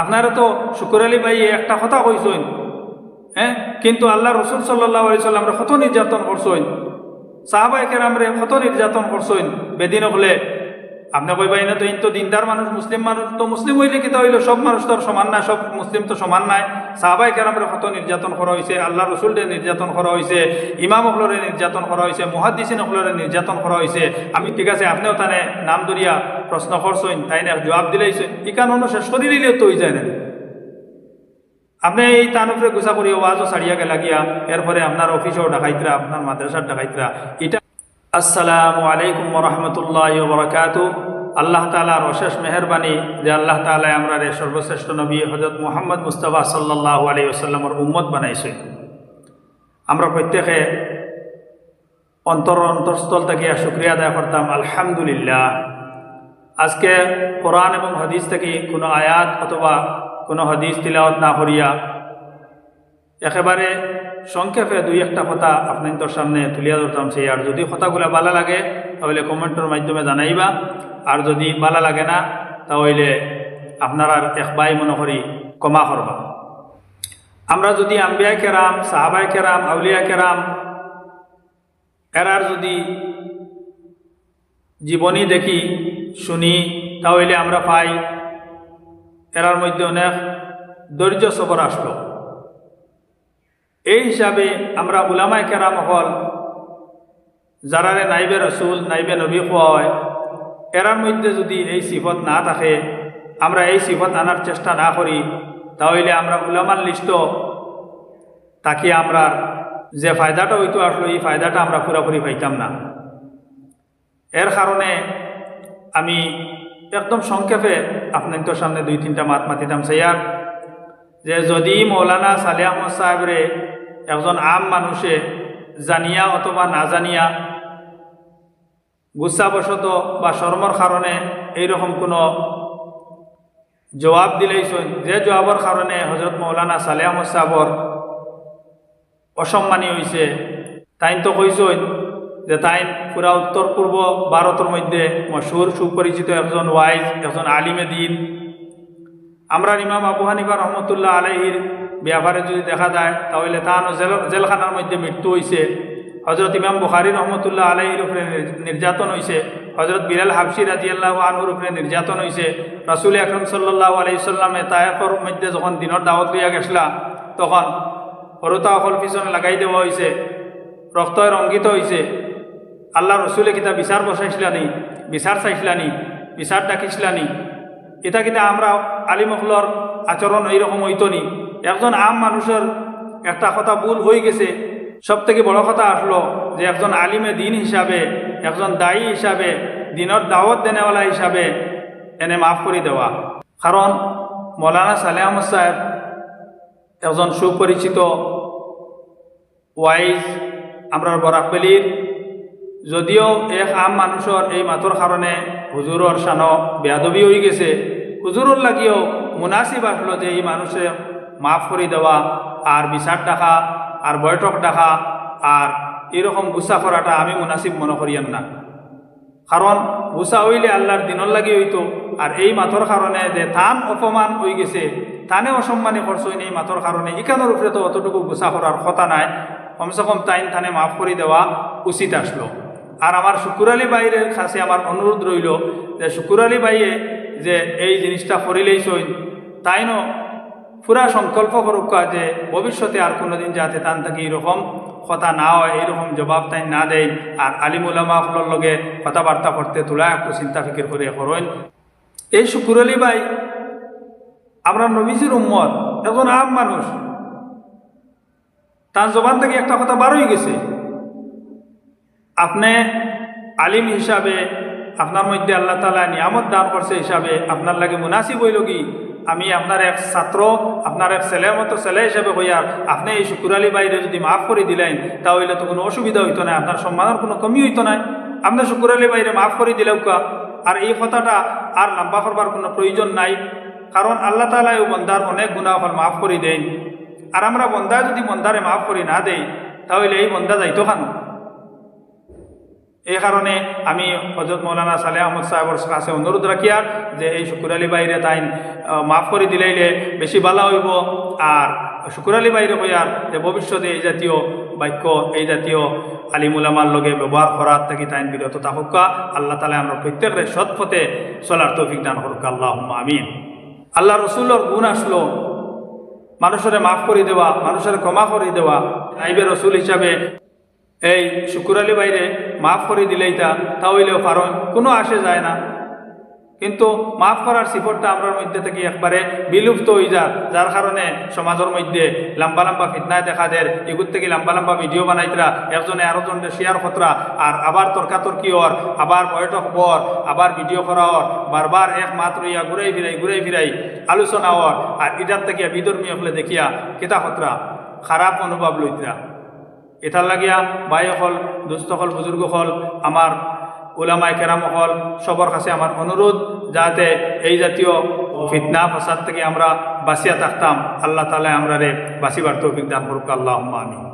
আপনারা তো শুকুর আলী ভাই একটা কথা কইসইন হ্যাঁ? কিন্তু আল্লাহ রসুল সাল্লাহ সাল্লামরে কত নির্যাতন করছইন সাহাবাইকে আমরা কত নির্যাতন করছইন বেদিন হলে। আপনি কইবাই না তো ইন তো দিনদার মানুষ, মুসলিম মানুষ, তো মুসলিম হইলে কি হইল? সব মানুষ তো সমান না সব মুসলিম তো সমান নাই। সাহাবাই কেরামরে কত নির্যাতন করা হয়েছে আল্লাহ রসুলরে নির্যাতন করা হয়েছে ইমাম অকলরে নির্যাতন করা হয়েছে মহাদিসিন অকলরে নির্যাতন করা হয়েছে আমি ঠিক আছে, আপনিও তানে নাম দরিয়া প্রশ্ন করছেন, তাই না? জবাব দিলাইছেন। ইকান অন্য শেষ করে দিলেও তো যায় না। আপনি এই তান উপরে গুছা করি ওয়াজও ছাড়িয়া গেলা গিয়া, এরপরে আপনার অফিসেও ডাকাইতরা, আপনার মাদ্রাসার ডাকাইতরা, এটা আসসালামু আলাইকুম রহমতুল্লাহ বরকাত আল্লাহ তালার অশেষ মেহরবানি যে আল্লাহ তালা আমরা রে সর্বশ্রেষ্ঠ নবী হজরত মোহাম্মদ মুস্তফা সাল্লাহ আলী আসাল্লামর উম্মত বানাইছে। আমরা প্রত্যেকে অন্তর অন্তরস্থল থেকে শুক্রিয়া আদায় করতাম, আলহামদুলিল্লাহ। আজকে কোরআন এবং হাদিস থেকে কোনো আয়াত অথবা কোনো হাদিস তিলাওয়াত না করিয়া একেবারে সংক্ষেপে দুই একটা কথা আপনার সামনে তুলিয়া ধরতাম সেই। আর যদি কথাগুলো ভালো লাগে, তাহলে কমেন্টের মাধ্যমে জানাইবা। আর যদি ভালো লাগে না, তাহলে আপনারা এক বাই মনে করি কমা করবা। আমরা যদি আম্বিয়া কেরাম সাহাবাই কেরাম, আউলিয়া কেরাম, এরার যদি জীবনী দেখি, শুনি, তাহলে আমরা পাই, এরার মধ্যে অনেক ধৈর্য সবর আসলো। এই হিসাবে আমরা উলামায় কেরাম হল, যারারে নাইবে রসুল, নাইবে নবী হয়, এরার মধ্যে যদি এই সিফত না থাকে, আমরা এই সিফত আনার চেষ্টা না করি, তাহলে আমরা উলামার লিস্ট তাকে আমরা যে ফায়দাটা হইতো আসলো, এই ফায়দাটা আমরা পুরাপুরি পাইতাম না। এর কারণে আমি একদম সংক্ষেপে আপনাদের সামনে দুই তিনটা মাত মাতিতাম। সেইয়ার যে যদি মৌলানা সালে আহমদ সাহেবরে একজন আম মানুষে জানিয়া অথবা না জানিয়া গুচ্ছাবশত বা শর্মর কারণে এইরকম কোনো জবাব দিলেইছেন যে জবাবর কারণে হজরত মৌলানা সালে আহমদ সাহর অসম্মানী হয়েছে তাইন তো কইসইন যে তাইন পুরা উত্তর পূর্ব ভারতের মধ্যে মশুর সুপরিচিত একজন ওয়াইজ একজন আলিমে দিন। আমরা ইমাম আবু হানিফা রহমতুল্লাহ আলহির ব্যাপারে যদি দেখা যায়, তাহলে জেল জেলখানার মধ্যে মৃত্যু হয়েছে হজরত ইমাম বুখারি রহমতুল্লাহ আলহির উপরে নির্যাতন হয়েছে হজরত বিলাল হাফসি রাজিয়াল্লাহ আনহুর উপরে নির্যাতন হয়েছে রাসুল আকরম সাল্লাহ আলহিসাল্লামে তায়াফর মধ্যে যখন দিনের দাওয়াত লইয়া গেছিলা, তখন হরতা অকল পিছনে লাগাই দেওয়া হয়েছে রক্ত রঙ্গিত হয়েছে আল্লাহ রসুলে কিতা বিচার বসাইছিলানি, বিচার চাইছিলানি, বিচার ডাকিছিলানি। এটা কিন্তু আমরা আলিমহলর আচরণ এইরকম হইতো নি একজন আম মানুষের একটা কথা ভুল হয়ে গেছে। সব থেকে বড় কথা আসলো যে একজন আলিমে দিন হিসাবে, একজন দায়ী হিসাবে, দিনের দাওয়াত দেনেওয়ালা হিসাবে এনে মাফ করে দেওয়া। কারণ মৌলানা সালে আহমদ সাহেব একজন সুপরিচিত, ওয়াইজ আমরা বরাকবেলির যদিও এক আম মানুষের এই মাতর কারণে হুজুরর সানো বেয়াদবি হয়ে গেছে। হুজুরর লাগিও মুনাসিব আসলো যে এই মানুষে মাফ করে দেওয়া আর বিচার ডাকা আর বৈঠক ডাকা আর এরকম গুসা করাটা আমি মুনাসিব মনে করিয়ান না। কারণ গুসা হইলে আল্লাহর দিনর লাগি হইতো, আর এই মাথর কারণে যে থান অপমান হয়ে গেছে, থানে অসম্মানী করছই এই মাথর কারণে ইকানোর উপরে তো অতটুকু গুসা করার কথা নাই কমসে কম তাইন থানে মাফ করে দেওয়া উচিত আসলো আর আমার শুকুর আলী বাইরের কাছে আমার অনুরোধ রইল যে শুকুর আলী বাইয়ে যে এই জিনিসটা করিলেই সই তাইনও পুরা সংকল্প করুক যে ভবিষ্যতে আর কোনোদিন যাতে তান থাকি এরকম কথা না হয় এইরকম জবাব তাই না দেয়। আর আলিমুলামাগুলোর লগে কথাবার্তা করতে তোলা একটু চিন্তা ফিকির করে করেন এই শুকুর আলী ভাই আমরা নবীজির উম্মত একজন আম মানুষ। তার জবান থেকে একটা কথা বার হয়ে গেছে। আপনি আলিম হিসাবে আপনার মধ্যে আল্লাহ তালা নিয়ামত দান করছে হিসাবে আপনার লাগে মুনাসিব হইল কি আমি আপনার এক ছাত্র, আপনার এক ছেলের মতো ছেলে হিসাবে হইয়ার আপনি এই শুকুর আলী বাইরে যদি মাফ করে দিলেন, তাহলে তো কোনো অসুবিধা হইতো না, আপনার সম্মানের কোনো কমি হইতো না। আপনার শুকুর আলী বাইরে মাফ করে দিলেও কা? আর এই কথাটা আর লম্বা করবার কোনো প্রয়োজন নাই। কারণ আল্লাহ তালা এই বন্দার অনেক গুণাফল মাফ করে দেন। আর আমরা বন্দা যদি বন্দারে মাফ করে না দেই, তাহলে এই বন্দা যাইতো খানো এই কারণে আমি হজরত মৌলানা সালেহ আহমদ সাহেবর কাছে অনুরোধ রাখিয়ার যে এই শুকুর আলী বাইরে তাই মাফ করে দিলাইলে বেশি ভালো হইব। আর শুকুর আলী বাইরে কইয়ার যে ভবিষ্যতে এই জাতীয় বাক্য, এই জাতীয় আলিমুলামার লগে ব্যবহার করার থেকে তাইন বিরত থাকুকা আল্লাহ তালা আমরা প্রত্যেকের সৎ পথে চলার তৌফিক দান করুক। আল্লাহ আমিন। আল্লাহ রসুল্লর গুণ আসলো মানুষের মাফ করে দেওয়া, মানুষের ক্ষমা করে দেওয়া। আইবে রসুল হিসাবে এই, শুকুর আলী বাইরে মাফ করে দিলেই তা তাহলেও কারণ কোনো আসে যায় না। কিন্তু মাফ করার সিফরটা আমরার মধ্যে থেকে একবারে বিলুপ্ত হয়ে যায় যার কারণে সমাজের মধ্যে লম্বা লম্বা ফিতনায় দেখা দেয়। এগুর থেকে লম্বা লম্বা ভিডিও বানাইতরা, একজনে আরও জনের শেয়ার খতরা আর আবার তর্কাতর্কি হর আবার বৈঠক পর আবার ভিডিও করা হর বারবার এক মাত রইয়া ঘুরাই ফিরাই ঘুরাই ফিরাই আলোচনা হর আর এটার থেকে বিধর্মী হলে দেখিয়া কেতা খতরা খারাপ অনুভব লইতরা। এটার লাগিয়া বাই হল দুস্থ হল বুজুর্গ হল আমার ওলামাই কেরাম হল সবার কাছে আমার অনুরোধ যাতে এই জাতীয় ফিতনা ফাসাদ থেকে আমরা বাঁচিয়া থাকতাম। আল্লাহ তালা আমরা রে বাঁচিবার তৌফিক দান করুক। আল্লাহ আমি